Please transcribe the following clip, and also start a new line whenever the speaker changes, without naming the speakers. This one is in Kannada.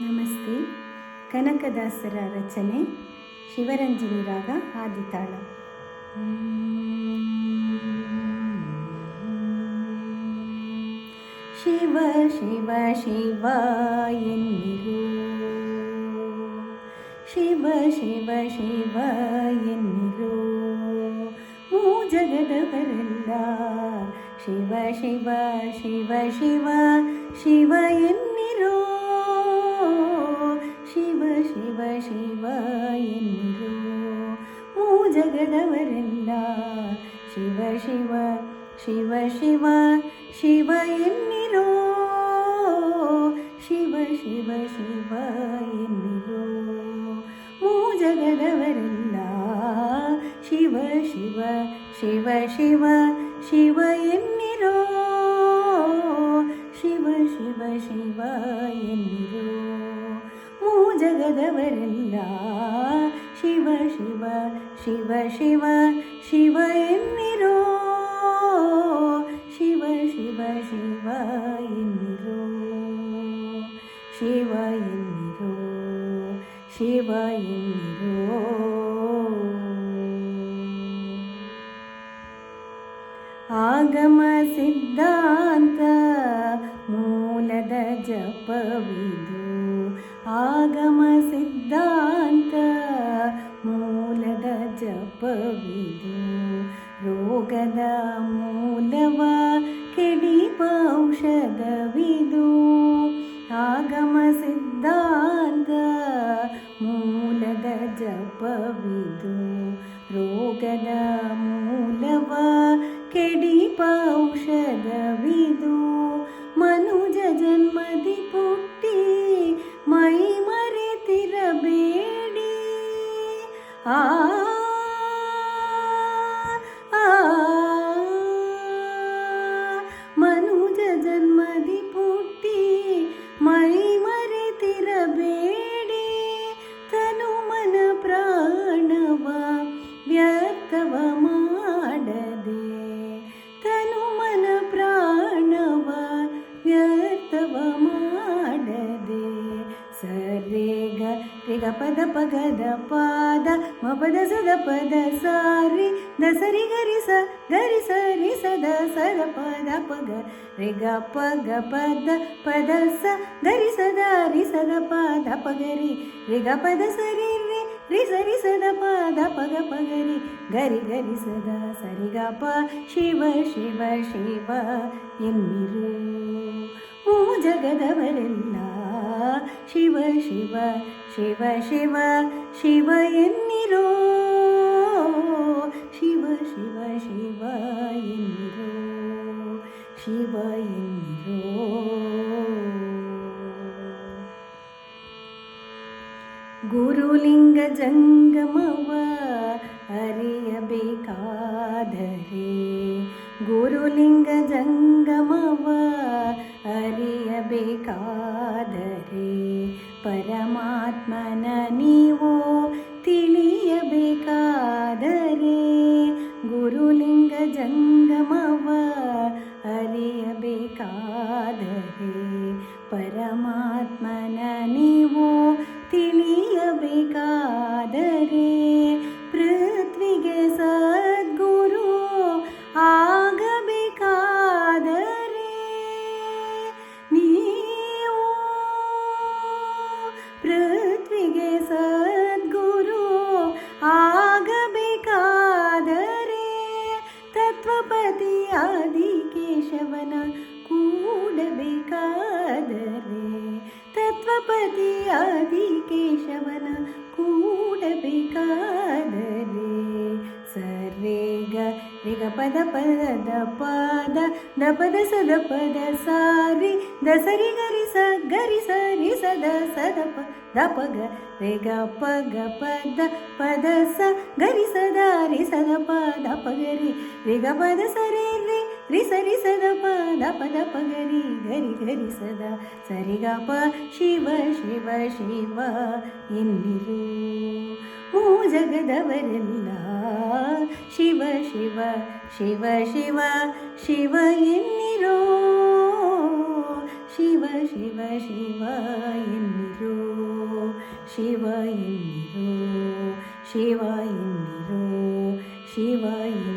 ನಮಸ್ತೆ. ಕನಕದಾಸರ ರಚನೆ ಶಿವರಂಜನಿ ರಾಗ ಆದಿತಾಳ. ಶಿವ ಶಿವ ಶಿವ ಎನ್ನಿರು. ಶಿವ ಶಿವ ಶಿವ ಎನ್ನಿರು. ಮೂ ಜಗದವರೆಲ್ಲ ಶಿವ ಶಿವ ಶಿವ ಶಿವ ಶಿವ ಎನ್ನಿರೋ ಶಿವ ಶಿವ ಶಿವ ಶಿವ ಶಿವ ಎನ್ನಿರೋ ಶಿವ ಶಿವ ಶಿವ ಎನ್ನಿರೋ ಮೂ ಜಗದವರೆಲ್ಲ ಶಿವ ಶಿವ ಶಿವ ಶಿವ ಶಿವ ಎನ್ನಿರೋ ಶಿವ ಶಿವ ಶಿವ ಎನ್ನಿರೋ ಮೂ ಜಗದವರೆಲ್ಲ ಶಿವ ಶಿವ ಶಿವ ಶಿವ ಶಿವ ಎನ್ನಿರೋ ಶಿವ ಶಿವ ಶಿವ ಎನ್ನಿರೋ ಶಿವ ಎನ್ನಿರೋ ಶಿವ ಎನ್ನಿರೋ ಆಗಮ ಸಿದ್ಧಾಂತ ಮೂಲದ ಜಪವಿದು ಆಗಮ ಸಿದ್ಧಾಂತ ಮೂಲದ ಜಪವಿದು ರೋಗದ ಮೂಲವ ಕೆಡಿಪ ಔಷಧವಿದು ಆಗಮ ಸಿದ್ಧಾಂತ ಮೂಲದ ಜಪವಿದು ರೋಗದ ಮೂಲವ ಕೆಡಿಪ ಔಷಧವಿದು ರಿಗ ಪದ ಪಗದ ಪಾದ ಪದ ಸದ ಪದ ಸಾರಿ, ದಸರಿ ಗರಿಸ ಗರಿ ಸರಿ ಸದ ಪದ ಪಗ, ರಿಗ ಪಗ ಪದ ಪದ ಸ ಗರಿ ಸದ ರಿ ಸದ ಪದ ಪಗರಿ, ರಿಗ ಪದ ಸರಿ ರಿ ರಿ ಸರಿ ಸದ ಪದ ಪಗ ಪಗರಿ, ಗರಿ ಗರಿ ಸದ ಸರಿಗ ಪ, ಶಿವ ಶಿವ ಶಿವ ಎನ್ನಿರು. ಓ ಜಗದವರೆಲ್ಲ ಶಿವ ಶಿವ ಶಿವ ಶಿವ ಶಿವ ಎನ್ನಿರೋ? ಶಿವ ಶಿವ ಶಿವ ಎನ್ನಿರೋ? ಶಿವ ಎನ್ನಿರೋ? ಗುರುಲಿಂಗ ಜಂಗಮವ ಅರಿಯಬೇಕಾದರೆ, ಗುರುಲಿಂಗ ಜಂಗಮವ ಅರಿಯಬೇಕಾದರೆ പരമാത്മന ಆದಿಕೇಶವನ ಕೂಡಬೇಕಾದರೆ ತತ್ವಪತಿ ರಿಗ ಪದ ದ ಪದ ದ ಪದ ಸದ ಪದ ಸಾರಿ ದಸರಿ ಗರಿ ಸ ಗರಿ ಸರಿ ಸದ ಸದ ಪ, ದ ಪಗ ಗ, ಪ ದ ಪದ ಸ ಗರಿ ಸದ ರಿ ಸದ ಪದ ಪಗರಿ ರಿಗ ಪದ ಸರಿ ರಿ ರಿ ಸರಿ ಸದ ಪದ ಪದ ಪಗರಿ ಗರಿ ಗರಿ ಸದ ಗ ಪ, ಶಿವ ಶಿವ ಶಿವ, ಎನ್ನಿರು ಓ ಜಗದವರೆಲ್ಲ. ಶಿವ ಶಿವ ಶಿವ ಶಿವ ಶಿವ ಎನ್ನಿರೋ ಶಿವ ಶಿವ ಶಿವ ಎನ್ನಿರೋ ಶಿವ ಎನ್ನಿರೋ ಶಿವ ಎನ್ನಿರೋ ಶಿವ ಎನ್ನಿರೋ